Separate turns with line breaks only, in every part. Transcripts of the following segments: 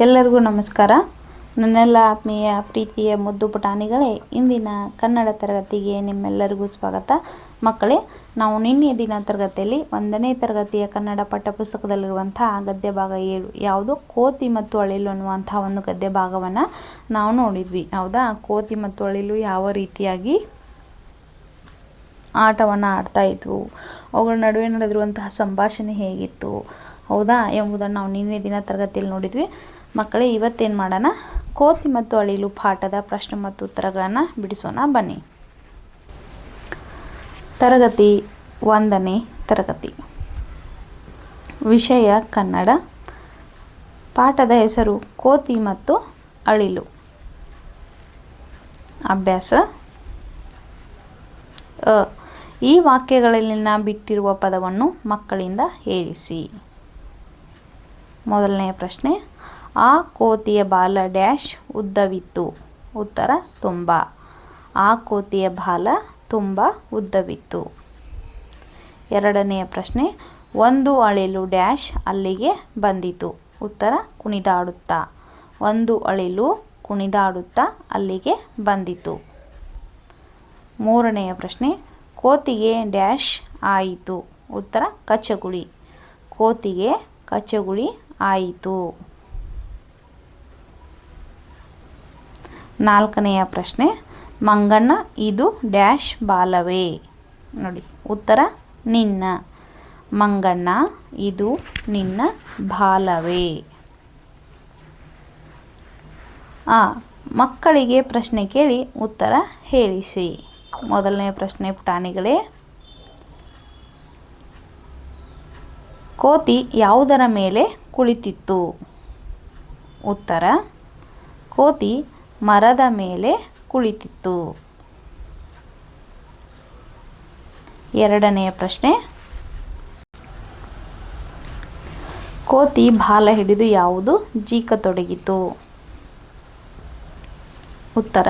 ಎಲ್ಲರಿಗೂ ನಮಸ್ಕಾರ. ನನ್ನೆಲ್ಲ ಆತ್ಮೀಯ ಪ್ರೀತಿಯ ಮುದ್ದು ಪುಟಾಣಿಗಳೇ, ಇಂದಿನ ಕನ್ನಡ ತರಗತಿಗೆ ನಿಮ್ಮೆಲ್ಲರಿಗೂ ಸ್ವಾಗತ. ಮಕ್ಕಳೇ, ನಾವು ನಿನ್ನೆ ದಿನ ತರಗತಿಯಲ್ಲಿ ಒಂದನೇ ತರಗತಿಯ ಕನ್ನಡ ಪಠ್ಯಪುಸ್ತಕದಲ್ಲಿರುವಂಥ ಗದ್ಯ ಭಾಗ ಏಳು, ಯಾವುದು? ಕೋತಿ ಮತ್ತು ಅಳಿಲು ಅನ್ನುವಂಥ ಒಂದು ಗದ್ಯ ಭಾಗವನ್ನು ನಾವು ನೋಡಿದ್ವಿ. ಹೌದಾ? ಕೋತಿ ಮತ್ತು ಅಳಿಲು ಯಾವ ರೀತಿಯಾಗಿ ಆಟವನ್ನು ಆಡ್ತಾ ಇದ್ವು? ಅವುಗಳ ನಡುವೆ ನಡೆದಿರುವಂತಹ ಸಂಭಾಷಣೆ ಹೇಗಿತ್ತು? ಹೌದಾ? ಎಂಬುದನ್ನು ನಾವು ನಿನ್ನೆ ದಿನ ತರಗತಿಯಲ್ಲಿ ನೋಡಿದ್ವಿ. ಮಕ್ಕಳೇ, ಇವತ್ತೇನು ಮಾಡೋಣ? ಕೋತಿ ಮತ್ತು ಅಳಿಲು ಪಾಠದ ಪ್ರಶ್ನೆ ಮತ್ತು ಉತ್ತರಗಳನ್ನು ಬಿಡಿಸೋಣ, ಬನ್ನಿ. ತರಗತಿ ಒಂದನೇ ತರಗತಿ. ವಿಷಯ ಕನ್ನಡ. ಪಾಠದ ಹೆಸರು ಕೋತಿ ಮತ್ತು ಅಳಿಲು. ಅಭ್ಯಾಸ. ಅ. ಈ ವಾಕ್ಯಗಳಲ್ಲಿನ ಬಿಟ್ಟಿರುವ ಪದವನ್ನು ಮಕ್ಕಳಿಂದ ಹೇಳಿಸಿ. ಮೊದಲನೆಯ ಪ್ರಶ್ನೆ. ಆ ಕೋತಿಯ ಬಾಲ ಡ್ಯಾಶ್ ಉದ್ದವಿತ್ತು, ಉತ್ತರ ತುಂಬ. ಆ ಕೋತಿಯ ಬಾಲ ತುಂಬ ಉದ್ದವಿತ್ತು. ಎರಡನೆಯ ಪ್ರಶ್ನೆ, ಒಂದು ಅಳಿಲು ಡ್ಯಾಶ್ ಅಲ್ಲಿಗೆ ಬಂದಿತು, ಉತ್ತರ ಕುಣಿದಾಡುತ್ತಾ. ಒಂದು ಅಳಿಲು ಕುಣಿದಾಡುತ್ತಾ ಅಲ್ಲಿಗೆ ಬಂದಿತು. ಮೂರನೆಯ ಪ್ರಶ್ನೆ, ಕೋತಿಗೆ ಡ್ಯಾಶ್ ಆಯಿತು, ಉತ್ತರ ಕಚಗುಳಿ ಕೋತಿಗೆ ಕಚಗುಳಿ ಆಯಿತು. ನಾಲ್ಕನೆಯ ಪ್ರಶ್ನೆ, ಮಂಗಣ್ಣ, ಇದು ಡ್ಯಾಶ್ ಬಾಲವೇ? ನೋಡಿ, ಉತ್ತರ, ನಿನ್ನ. ಮಂಗಣ್ಣ, ಇದು ನಿನ್ನ ಬಾಲವೇ? ಆ, ಮಕ್ಕಳಿಗೆ ಪ್ರಶ್ನೆ ಕೇಳಿ ಉತ್ತರ ಹೇಳಿಸಿ. ಮೊದಲನೇ ಪ್ರಶ್ನೆ, ಪುಟಾಣಿಗಳೇ. ಕೋತಿ ಯಾವುದರ ಮೇಲೆ ಕುಳಿತಿತ್ತು? ಉತ್ತರ, ಕೋತಿ ಮರದ ಮೇಲೆ ಕುಳಿತಿತ್ತು. ಎರಡನೆಯ ಪ್ರಶ್ನೆ. ಕೋತಿ ಬಾಲ ಹಿಡಿದು ಯಾವುದು? ಜೀಕ ತೊಡಗಿತು. ಉತ್ತರ.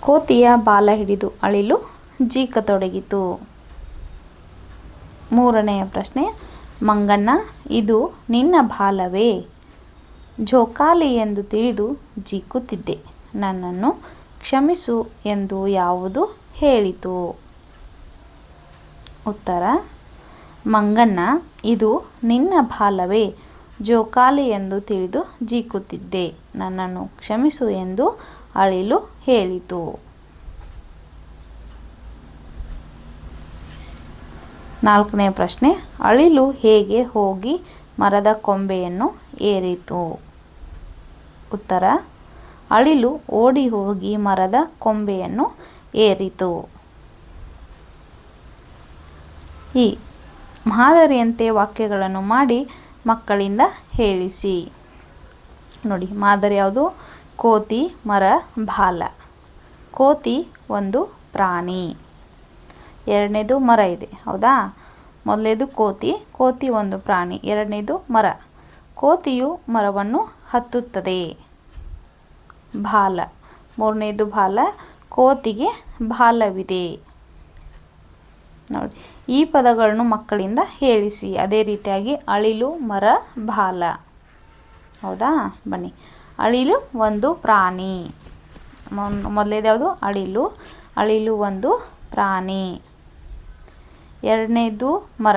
ಕೋತಿಯ ಬಾಲ ಹಿಡಿದು ಅಳಿಲು, ಜೀಕ ತೊಡಗಿತು. ಮೂರನೆಯ ಪ್ರಶ್ನೆ. ಮಂಗಣ್ಣ, ಇದು ನಿನ್ನ ಬಾಲವೇ? ಜೋಕಾಲಿ ಎಂದು ತಿಳಿದು ಜೀಕುತ್ತಿದ್ದೆ ನನ್ನನ್ನು ಕ್ಷಮಿಸು ಎಂದು ಯಾವುದು ಹೇಳಿತು? ಉತ್ತರ, ಮಂಗಣ್ಣ, ಇದು ನಿನ್ನ ಬಾಲವೇ? ಜೋಕಾಲಿ ಎಂದು ತಿಳಿದು ಜೀಕುತ್ತಿದ್ದೆ ನನ್ನನ್ನು ಕ್ಷಮಿಸು ಎಂದು ಅಳಿಲು ಹೇಳಿತು. ನಾಲ್ಕನೇ ಪ್ರಶ್ನೆ, ಅಳಿಲು ಹೇಗೆ ಹೋಗಿ ಮರದ ಕೊಂಬೆಯನ್ನು ಏರಿತು? ಉತ್ತರ. ಅಳಿಲು ಓಡಿ ಹೋಗಿ ಮರದ ಕೊಂಬೆಯನ್ನು ಏರಿತು. ಈ ಮಾದರಿಯಂತೆ ವಾಕ್ಯಗಳನ್ನು ಮಾಡಿ ಮಕ್ಕಳಿಂದ ಹೇಳಿಸಿ. ನೋಡಿ, ಮಾದರಿ ಯಾವುದು? ಕೋತಿ, ಮರ, ಬಾಲ. ಕೋತಿ ಒಂದು ಪ್ರಾಣಿ. ಎರಡನೇದು ಮರ ಇದೆ, ಹೌದಾ? ಮೊದಲನೇದು ಕೋತಿ ಕೋತಿ ಒಂದು ಪ್ರಾಣಿ, ಎರಡನೇದು ಮರ. ಕೋತಿಯು ಮರವನ್ನು ಹತ್ತುತ್ತದೆ. ಬಾಲ ಮೂರನೇದು ಬಾಲ ಕೋತಿಗೆ ಬಾಲವಿದೆ ನೋಡಿ, ಈ ಪದಗಳನ್ನು ಮಕ್ಕಳಿಂದ ಹೇಳಿಸಿ. ಅದೇ ರೀತಿಯಾಗಿ ಅಳಿಲು, ಮರ ಬಾಲ ಹೌದಾ? ಬನ್ನಿ. ಅಳಿಲು ಒಂದು ಪ್ರಾಣಿ. ಮೊದಲೇದ್ಯಾವುದು ಅಳಿಲು. ಅಳಿಲು ಒಂದು ಪ್ರಾಣಿ. ಎರಡನೇದು ಮರ.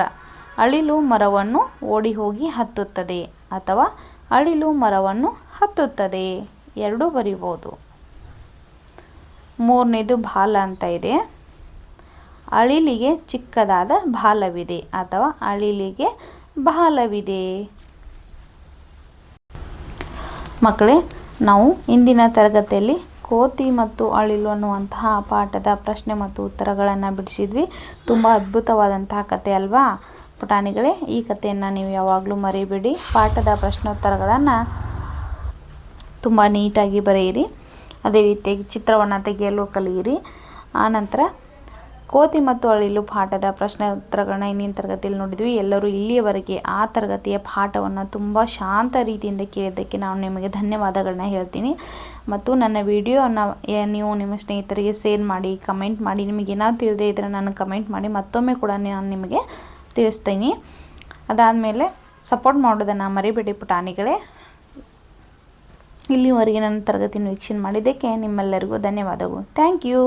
ಅಳಿಲು ಮರವನ್ನು ಓಡಿ ಹೋಗಿ ಹತ್ತುತ್ತದೆ ಅಥವಾ ಅಳಿಲು ಮರವನ್ನು ಹತ್ತುತ್ತದೆ. ಎರಡೂ ಬರಿಬೋದು. ಮೂರನೇದು ಬಾಲ ಅಂತ ಇದೆ. ಅಳಿಲಿಗೆ ಚಿಕ್ಕದಾದ ಬಾಲವಿದೆ ಅಥವಾ ಅಳಿಲಿಗೆ ಬಾಲವಿದೆ ಮಕ್ಕಳೇ, ನಾವು ಇಂದಿನ ತರಗತಿಯಲ್ಲಿ ಕೋತಿ ಮತ್ತು ಅಳಿಲು ಅನ್ನುವಂತಹ ಪಾಠದ ಪ್ರಶ್ನೆ ಮತ್ತು ಉತ್ತರಗಳನ್ನು ಬಿಡಿಸಿದ್ವಿ. ತುಂಬ ಅದ್ಭುತವಾದಂತಹ ಕತೆ ಅಲ್ವಾ? ಪುಟಾಣಿಗಳೇ, ಈ ಕಥೆಯನ್ನು ನೀವು ಯಾವಾಗಲೂ ಮರಿಬೇಡಿ. ಪಾಠದ ಪ್ರಶ್ನೋತ್ತರಗಳನ್ನು ತುಂಬ ನೀಟಾಗಿ ಬರೆಯಿರಿ. ಅದೇ ರೀತಿಯಾಗಿ ಚಿತ್ರವನ್ನು ತೆಗೆಯಲು ಕಲಿಯಿರಿ. ಆನಂತರ ಕೋತಿ ಮತ್ತು ಅಳಿಲು ಪಾಠದ ಪ್ರಶ್ನೆ ಉತ್ತರಗಳನ್ನ ಇಂದಿನ ತರಗತಿಯಲ್ಲಿ ನೋಡಿದ್ವಿ. ಎಲ್ಲರೂ ಇಲ್ಲಿಯವರೆಗೆ ಆ ತರಗತಿಯ ಪಾಠವನ್ನು ತುಂಬ ಶಾಂತ ರೀತಿಯಿಂದ ಕೇಳಿದ್ದಕ್ಕೆ ನಾನು ನಿಮಗೆ ಧನ್ಯವಾದಗಳನ್ನ ಹೇಳ್ತೀನಿ. ಮತ್ತು ನನ್ನ ವಿಡಿಯೋನ ನೀವು ನಿಮ್ಮ ಸ್ನೇಹಿತರಿಗೆ ಶೇರ್ ಮಾಡಿ, ಕಮೆಂಟ್ ಮಾಡಿ. ನಿಮಗೆ ಏನಾದ್ರು ತಿಳಿದೇ ಇದ್ದರೆ ನಾನು ಕಮೆಂಟ್ ಮಾಡಿ. ಮತ್ತೊಮ್ಮೆ ಕೂಡ ನಾನು ನಿಮಗೆ ತಿಳಿಸ್ತೀನಿ. ಅದಾದಮೇಲೆ ಸಪೋರ್ಟ್ ಮಾಡೋದನ್ನು ಮರಿಬೇಡಿ ಪುಟಾಣಿಗಳೇ. ಇಲ್ಲಿವರೆಗೆ ನನ್ನ ತರಗತಿಯನ್ನು ವೀಕ್ಷಣೆ ಮಾಡಿದ್ದಕ್ಕೆ ನಿಮ್ಮೆಲ್ಲರಿಗೂ ಧನ್ಯವಾದಗಳು. Thank you